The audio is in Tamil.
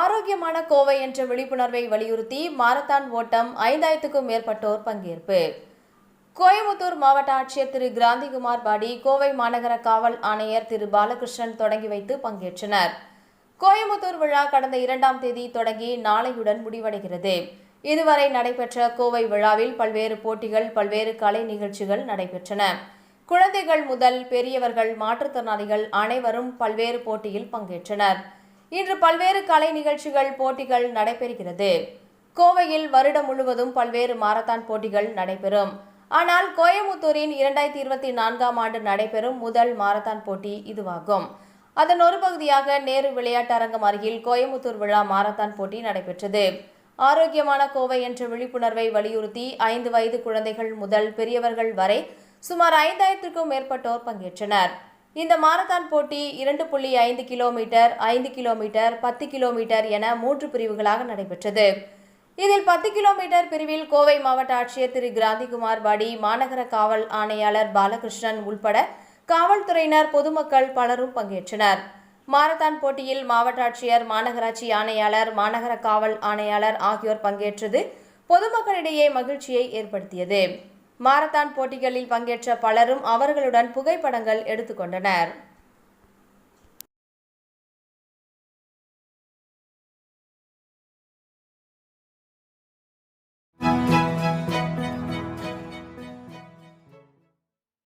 ஆரோக்கியமான கோவை என்ற விழிப்புணர்வை வலியுறுத்தி மாரத்தான் ஓட்டம் ஐந்தாயிரத்துக்கும் மேற்பட்டோர் பங்கேற்பு. கோயமுத்தூர் மாவட்ட ஆட்சியர் திரு கிராந்திகுமார் பாடி கோவை மாநகர காவல் ஆணையர் திரு பாலகிருஷ்ணன் தொடங்கி வைத்து பங்கேற்றனர். கோயமுத்தூர் விழா கடந்த இரண்டாம் தேதி தொடங்கி நாளையுடன் முடிவடைகிறது. இதுவரை நடைபெற்ற கோவை விழாவில் பல்வேறு போட்டிகள் பல்வேறு கலை நிகழ்ச்சிகள் நடைபெற்றன. குழந்தைகள் முதல் பெரியவர்கள் மாற்றுத்திறனாளிகள் அனைவரும் பல்வேறு போட்டியில் பங்கேற்றனர். இன்று பல்வேறு கலை நிகழ்ச்சிகள் போட்டிகள் நடைபெறுகிறது. கோவையில் வருடம் முழுவதும் பல்வேறு மாரத்தான் போட்டிகள் நடைபெறும். ஆனால் கோயமுத்தூரின் இரண்டாயிரத்தி இருபத்தி நான்காம் ஆண்டு நடைபெறும் முதல் மாரத்தான் போட்டி இதுவாகும். அதன் ஒரு பகுதியாக நேரு விளையாட்டரங்கம் அருகில் கோயமுத்தூர் விழா மாரத்தான் போட்டி நடைபெற்றது. ஆரோக்கியமான கோவை என்ற விழிப்புணர்வை வலியுறுத்தி ஐந்து வயது குழந்தைகள் முதல் பெரியவர்கள் வரை சுமார் ஐந்தாயிரத்திற்கும் மேற்பட்டோர் பங்கேற்றனர். இந்த மாரத்தான் போட்டி இரண்டு புள்ளி ஐந்து கிலோமீட்டர் ஐந்து கிலோமீட்டர் பத்து கிலோமீட்டர் என மூன்று பிரிவுகளாக நடைபெற்றது. இதில் பத்து கிலோமீட்டர் பிரிவில் கோவை மாவட்ட ஆட்சியர் திரு கிராந்திகுமார் பாடி மாநகர காவல் ஆணையாளர் பாலகிருஷ்ணன் உள்பட காவல்துறையினர் பொதுமக்கள் பலரும் பங்கேற்றனர். மாரத்தான் போட்டியில் மாவட்ட ஆட்சியர் மாநகராட்சி ஆணையாளர் மாநகர காவல் ஆணையாளர் ஆகியோர் பங்கேற்றது பொதுமக்களிடையே மகிழ்ச்சியை ஏற்படுத்தியது. மாரத்தான் போட்டிகளில் பங்கேற்ற பலரும் அவர்களுடன் புகைப்படங்கள் எடுத்துக்கொண்டனர்.